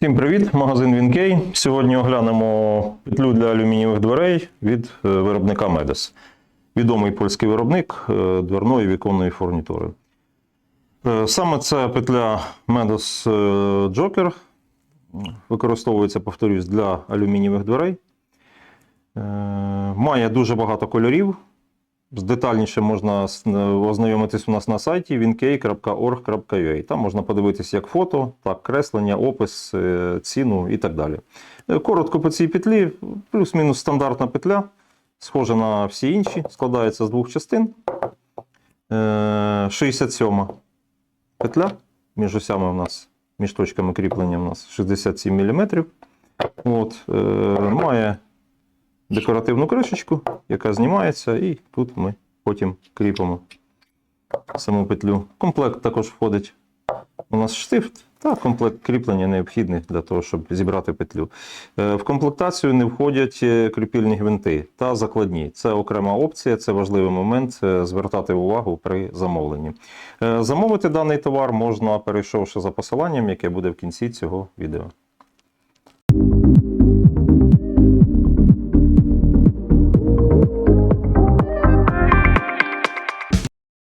Всім привіт, магазин Вінкей. Сьогодні оглянемо петлю для алюмінієвих дверей від е, виробника Медес. Відомий польський виробник е, дверної віконної фурнітури. Е, Саме ця петля Медес Joker використовується, повторюсь, для алюмінієвих дверей. Має дуже багато кольорів. Детальніше можна е, ознайомитись у нас на сайті winkey.org.ua. Там можна подивитись як фото, так креслення, опис, е, ціну і так далі. Е, Коротко по цій петлі, плюс-мінус стандартна петля, схожа на всі інші, складається з двох частин. Е, 67 петля. Між осями у нас, між точками кріплення у нас 67 мм. От, має декоративну кришечку, яка знімається, і тут ми потім кріпимо саму петлю. Комплект також входить у нас штифт та комплект кріплення необхідний для того, щоб зібрати петлю. Е, В комплектацію не входять е, кріпільні гвинти та закладні. Це окрема опція, це важливий момент е, звертати увагу при замовленні. Замовити даний товар можна, перейшовши за посиланням, яке буде в кінці цього відео.